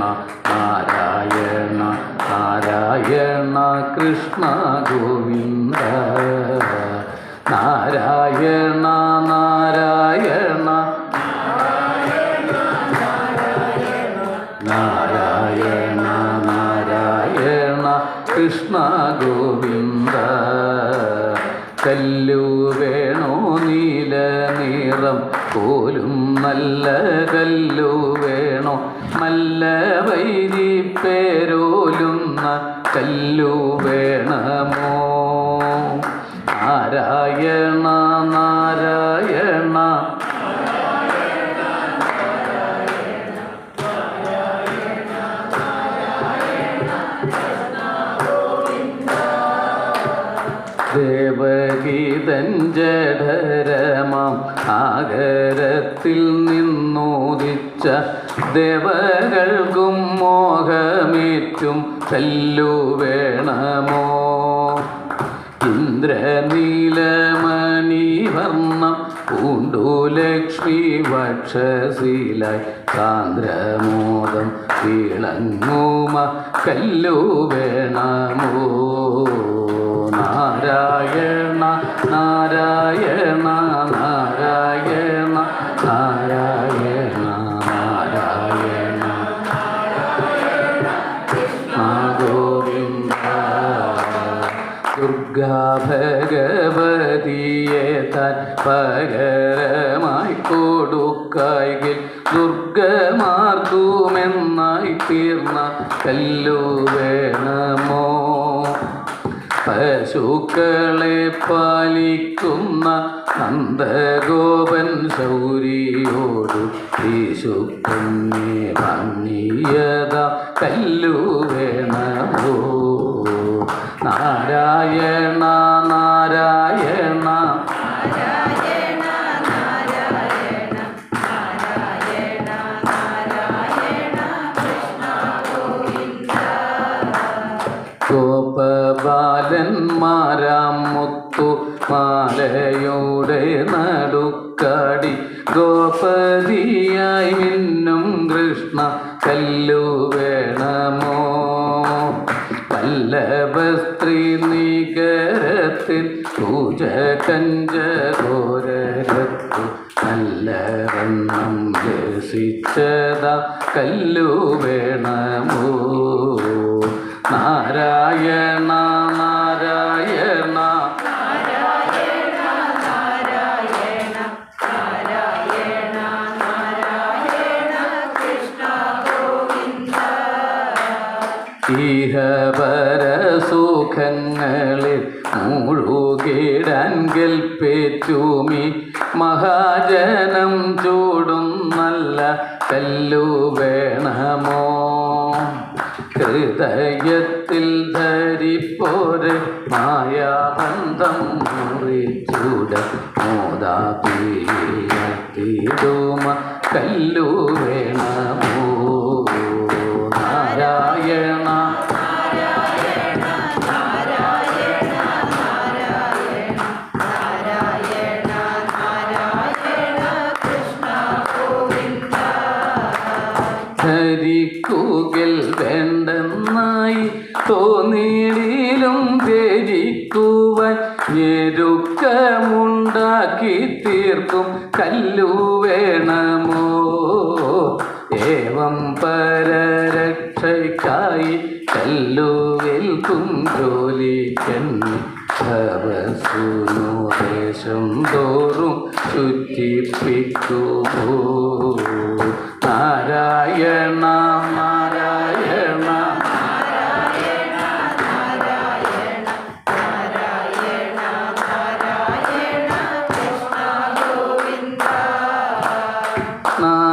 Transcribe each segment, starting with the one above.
നാരായണ നാരായണ കൃഷ്ണ ഗോവിന്ദ. നാരായണ നാരായണ. നാരായണ നാരായണ കൃഷ്ണ ഗോവിന്ദ. കല്ലു വേണോ നീല നിറം പോലും നല്ല കല്ലു വേണോ? നല്ല വൈരി പേരോലുന്ന കല്ലു വേണമോ? നാരായണ ദേവഗീതഞ്ജഠരമാം ആകരത്തിൽ നിന്നോദിച്ച ദേവകൾക്കും മോഹമേറ്റും കല്ലു വേണമോ? ഇന്ദ്രനീലമണിവർണം പൂണ്ടു ലക്ഷ്മി വക്ഷശീലായി സാന്ദ്രമോദം വിളങ്ങുമ കല്ലു വേണമോ? നാരായണ പകരമായി കൊടുക്കായിൽ ദുർഗമാർക്കുമെന്നായി തീർന്ന കല്ലു വേണമോ പശുക്കളെ പാലിക്കുന്ന നന്ദഗോപൻ ശൗരിയോടു യേശുപ്പന്നെ ഭംഗിയത കല്ലു വേണമോ നാരായണ നാരായണ ഗോപബാലന്മാരാം മുത്തു മാലയുടെ നടുക്കടി. ഗോപതിയായി മിന്നും കൃഷ്ണ കല്ലു വേണമോ? വല്ലഭസ്ത്രീ നികരത്തിൽ പൂജ കഞ്ചഘോരത്തു നല്ലവണ്ണം രസിച്ചത കല്ലു വേണമോ? നാരായണ ഈഹപരസുഖങ്ങളിൽ മുഴുകിടാൻ കൽപ്പേറ്റുമി മഹാജനം ചൂടും നല്ല കല്ലു വേണമോ? ഹൃദയത്തിൽ ധരിപ്പോര് മായാബന്ധം മുറിച്ചൂട. മോദാ കല്ലു വേണമോ? തോന്നിയിലും ധരിക്കുവാൻ ഞെരുക്കമുണ്ടാക്കി തീർക്കും കല്ലു വേണമോ? ഏവം പരരക്ഷയ്ക്കായി കല്ലു വിൽക്കും ജോലിക്കന്നി ഭവസുനോദേശം തോറും ചുറ്റിപ്പിക്കുമോ? നാരായണ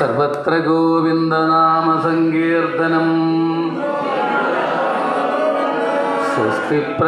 സർവത്ര ഗോവിന്ദനാമസങ്കീർത്തനം സ്വസ്തി